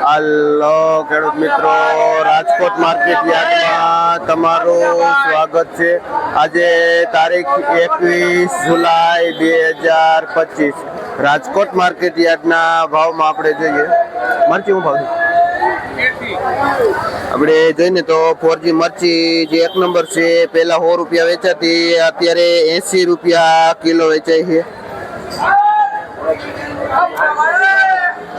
હાલો, ખેડૂત મિત્રો, રાજકોટ માર્કેટ યાર્ડમાં તમારું સ્વાગત છે. આજે તારીખ એકવીસ જુલાઈ બે હજાર પચીસ. રાજકોટ માર્કેટ યાર્ડના ભાવમાં આપણે જોઈએ. મરચી હું ભાવ? આપણે જોઈને તો ફોરજી મરચી જે એક નંબર છે, પહેલા સો રૂપિયા વેચાતી, અત્યારે એસી રૂપિયા કિલો વેચાય છે.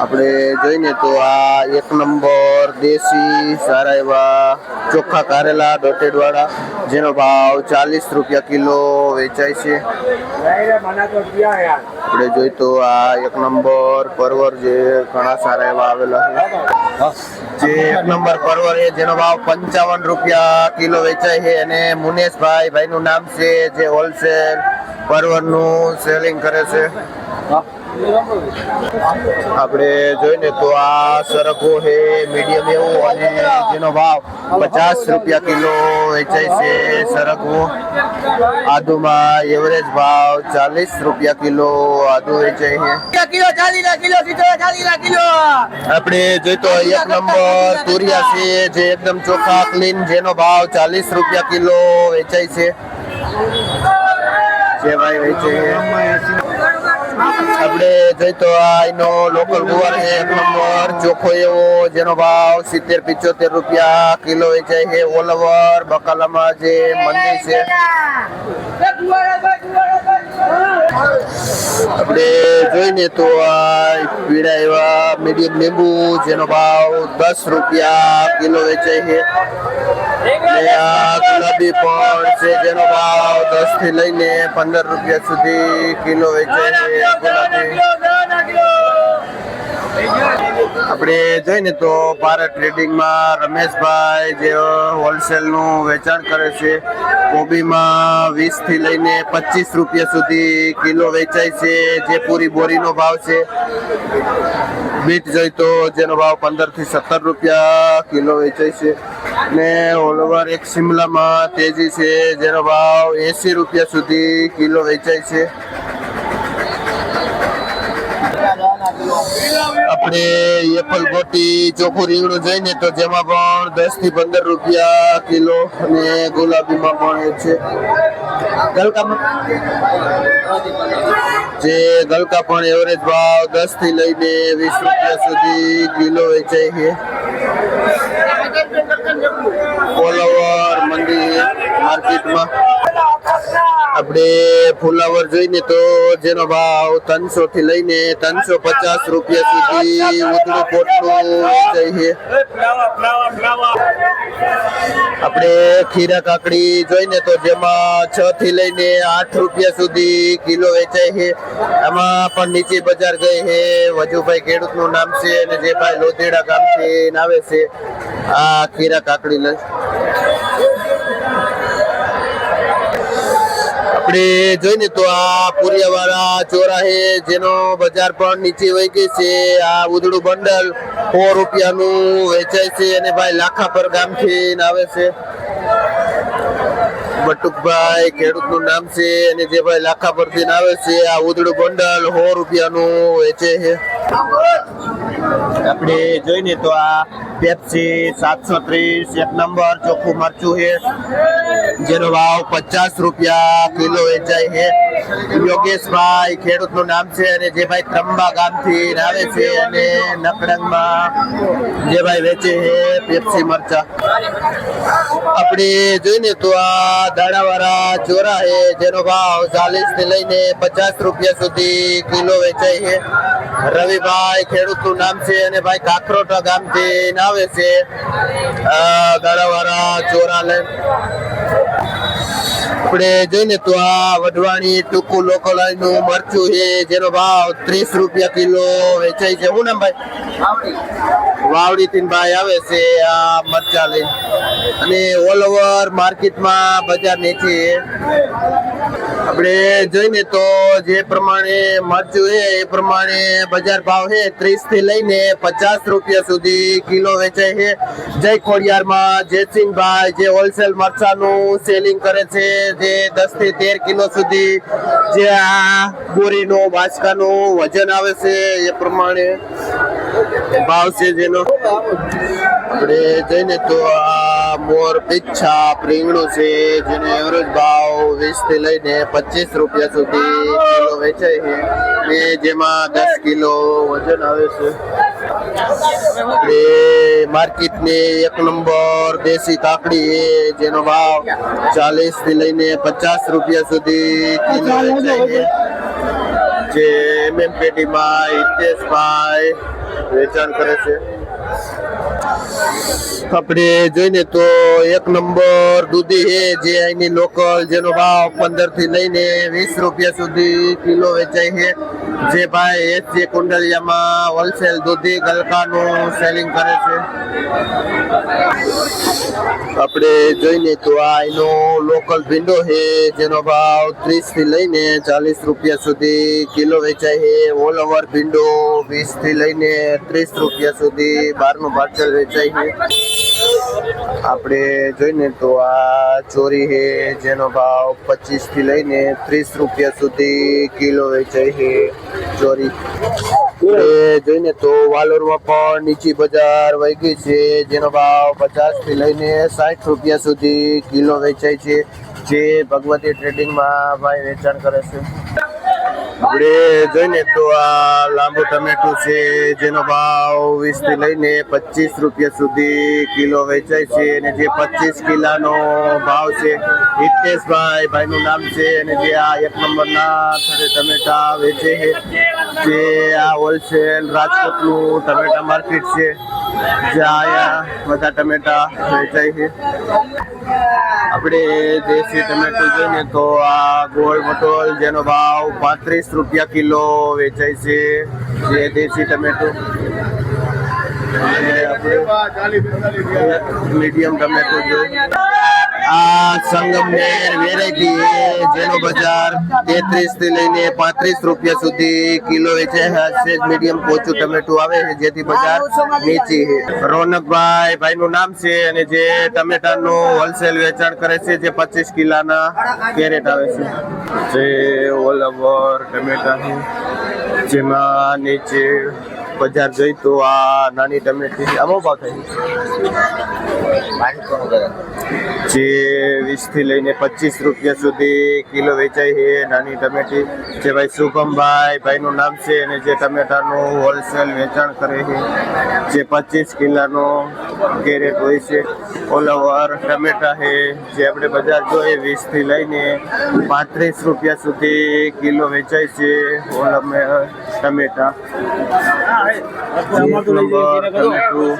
આપણે જોઈને તો આ એક નંબર દેશી સારા એવા ચોખ્ખા કારેલા ડોટેડ વાળા જેનો ભાવ ચાલીસ રૂપિયા કિલો વેચાય છે. આપણે જોઈ તો આ એક નંબર પરવર જે ઘણા સારા એવા આવેલા છે. જે એક નંબર પરવર છે જેનો ભાવ પંચાવન રૂપિયા કિલો વેચાય છે અને મુનેશભાઈ ભાઈનું નામ છે જે હોલસેલ પરવરનું સેલિંગ કરે છે. આપણે જોઈને તો આ સરગો છે મીડિયમ એવો અને જેનો ભાવ પચાસ રૂપિયા કિલો વેચાય છે સરગવો. આદુમાં એવરેજ ભાવ ચાલીસ રૂપિયા કિલો આદુ વેચાય છે. આપણે જોઈ તો એક નંબર તુરિયા છે જે એકદમ ચોખ્ખા ક્લીન જેનો ભાવ ચાલીસ રૂપિયા કિલો વેચાય છે. જે ભાઈ વેચે છે. આપણે જોઈ તો આ લોકલ ગુવાર છે, એક નંબર, ચોખ્ખો એવો, જેનો ભાવ સિત્તેર, પિચોતેર રૂપિયા કિલો વેચાય છે. ઓલ ઓવર બકાલામાં જે મંદિર છે. આપણે જોઈને તો આ પીળા એવા મીડિયમ લીંબુ, જેનો ભાવ દસ રૂપિયા કિલો વેચાય છે. અને આ ગુલાબી પણ છે, જેનો ભાવ દસથી લઈને પંદર રૂપિયા સુધી કિલો વેચાય છે ગુલાબી. આપણે જોઈને તો ભારત ટ્રેડિંગમાં રમેશભાઈ જે હોલસેલનું વેચાણ કરે છે, કોબીમાં વીસથી લઈને પચીસ રૂપિયા સુધી કિલો વેચાય છે, જે પૂરી બોરીનો ભાવ છે. બીટ જોઈ તો જેનો ભાવ પંદરથી સત્તર રૂપિયા કિલો વેચાય છે. ને ઓલ એક શિમલામાં તેજી છે, જેનો ભાવ એંસી રૂપિયા સુધી કિલો વેચાય છે. આપણે એપલ ગોટી ચોખ્ખું રીંગણું જઈને તો જેમાં પણ દસથી પંદર રૂપિયા કિલો અને ગુલાબીમાં પણ છે. જે ગલકા પણ એવરેજ ભાવ દસથી લઈને વીસ રૂપિયા સુધી કિલો વેચાય છે ઓલ ઓવર મંડી માર્કેટમાં આપણે ફુલાવર જોઈને તો જેનો ભાવ ત્રણસો થી લઈને ત્રણસો પચાસ રૂપિયા સુધી ઉધડું પોટલું વેચાય છે. આપણે ખીરા કાકડી જોઈને તો જેમાં છ થી લઈને આઠ રૂપિયા સુધી કિલો વેચાય છે. આમાં પણ નીચી બજાર ગઈ છે. વજુભાઈ ખેડૂતનું નામ છે અને જે ભાઈ લોધેડા ગામથી આવે છે. આ ખીરા કાકડી લઈ. આપણે જોઈને તો આ પુરિયાવાળા ચોરા છે જેનો બજાર પણ નીચે વહી ગઈ છે, આ ઉધડું બંડલ સો રૂપિયાનું વેચાય છે અને ભાઈ લાખા પર ગામથી આવે છે. બટુકભાઈ ખેડૂતનું નામ છે અને જે ભાઈ લાખા પરથી આવે છે, આ ઉધડું બંડલ સો રૂપિયાનું વેચે છે. આપણે જોઈને તો આ પેપ્સી સાતસો ત્રીસ, એક નંબર, ચોખ્ખું મરચું છે. જેનો ભાવ પચાસ રૂપિયા કિલો વેચાય છે. યોગેશભાઈ ખેડૂતનું નામ છે અને જે ભાઈ ત્રંબા ગામથી આવે છે અને નકડંગમાં જે ભાઈ વેચે છે પેપ્સી મરચા. આપણે જોઈને તો આ દાણાવાળા ચોરા છે, જેનો ભાવ ચાલીસથી લઈને પચાસ રૂપિયા સુધી કિલો વેચાય છે. રવિભાઈ ખેડૂતનું નામ છે અને ભાઈ કાકરોટા ગામથી આવે છે. દાણાવાળા ચોરા લઈને આપણે જોઈને તો આ વઢવાણી ટૂંકું લોકલનું મરચું છે જેનો ભાવ ત્રીસ રૂપિયા કિલો વેચાય છે. શું નામ ભાઈ? વાવડી. થી ભાઈ આવે છે આ મરચા લઈને. અને ઓલ ઓવર માર્કેટમાં બજાર નીચે આપણે જોઈને તો જે પ્રમાણે મરચું છે એ પ્રમાણે બજાર ભાવ છે ત્રીસથી લઈને પચાસ રૂપિયા સુધી કિલો વેચાય છે. જય ખોડિયારમાં જયસિંહભાઈ જે હોલસેલ મરચાનું સેલિંગ કરે છે. જે દસથી તેર કિલો સુધી જે આ બોરીનું બાચકાનું વજન આવે છે એ પ્રમાણે ભાવ છે જેનો. આપણે જઈને તો આ મોર પીછા રીંગણું છે, જેનો એવરેજ ભાવ વીસથી લઈને પચીસ રૂપિયા સુધી કિલો વેચાય છે. ને જેમાં દસ કિલો વજન આવે છે. આપણે માર્કેટની એક નંબર દેશી કાકડી જેનો ભાવ ચાલીસથી લઈને પચાસ રૂપિયા સુધી કિલો વેચાય છે. જે એમએમપેટી માં હિતેશભાઈ વેચાણ કરે છે. આપણે જોઈને તો એક નંબર દૂધી છે, જે અહીંની લોકલ જેનો ભાવ પંદરથી લઈને વીસ રૂપિયા સુધી કિલો વેચાય છે. જે ભાઈ એચ જે કુંડલિયામાં હોલસેલ દૂધી ગલકાનું સેલિંગ કરે છે. આપણે જોઈને તો આ એનો લોકલ ભીંડો છે, જેનો ભાવ ત્રીસથી લઈને ચાલીસ રૂપિયા સુધી કિલો વેચાય છે. ઓલ ઓવર ભીંડો વીસથી લઈને ત્રીસ રૂપિયા સુધી બહારનું પાર્સલ વેચાય છે. આપણે જોઈને તો આ ચોરી છે જેનો ભાવ પચીસથી લઈને ત્રીસ રૂપિયા સુધી કિલો વેચાય છે ચોરી. આપણે જોઈને તો વાલોરમાં પણ નીચી બજાર વહી છે, જેનો ભાવ પચાસથી લઈને સાઠ રૂપિયા સુધી કિલો વેચાય છે, જે ભગવતી ટ્રેડિંગમાં ભાઈ વેચાણ કરે છે. આપણે જોઈને તો આ લાંબુ ટમેટું છે, જેનો ભાવ વીસથી લઈને પચીસ રૂપિયા સુધી કિલો વેચાય છે અને જે પચીસ કિલાનો ભાવ છે, હિતેશભાઈ ભાઈનું નામ છે અને જે આ એક નંબરના ટમેટા વેચે છે, જે આ હોલસેલ રાજકોટનું ટમેટા માર્કેટ છે, જ્યાં બધા ટમેટા વેચાય છે. આપણે દેશી ટમેટું જોઈએ તો આ ગોળ મટોલ, જેનો ભાવ પાંત્રીસ રૂપિયા કિલો વેચાય છે. જે દેશી ટમેટું. મીડિયમ ટમેટું જોઈએ. આ સંગમનેર વેરાયટી જેનો બજાર તેત્રીસથી લઈને પાંત્રીસ રૂપિયા સુધી કિલો છે. છે મીડિયમ પોચું ટમેટું આવે છે, જેથી બજાર નીચી રોનકભાઈ ભાઈ નું નામ છે અને જે ટમેટાનું હોલસેલ વેચાણ કરે છે, જે પચીસ કિલાના કેરેટ આવે છે. જે ઓલ ઓવર ટમેટા જેમાં નીચે બજાર જોઈ તો આ નાની ટમેટી આમાં ભાવ થાય જે વીસથી લઈને પચીસ રૂપિયા સુધી કિલો વેચાય છે નાની ટમેટી. જે ભાઈ શુભમભાઈ ભાઈનું નામ છે અને જે ટમેટાનું હોલસેલ વેચાણ કરે છે. જે પચીસ કિલાનો કેરેટ હોય છે. ઓલ ઓવર ટમેટા છે. જે આપણે બજાર જોઈએ વીસથી લઈને પાંત્રીસ રૂપિયા સુધી કિલો વેચાય છે. ઓલ અમે ટમેટા એક નંબર ટમેટું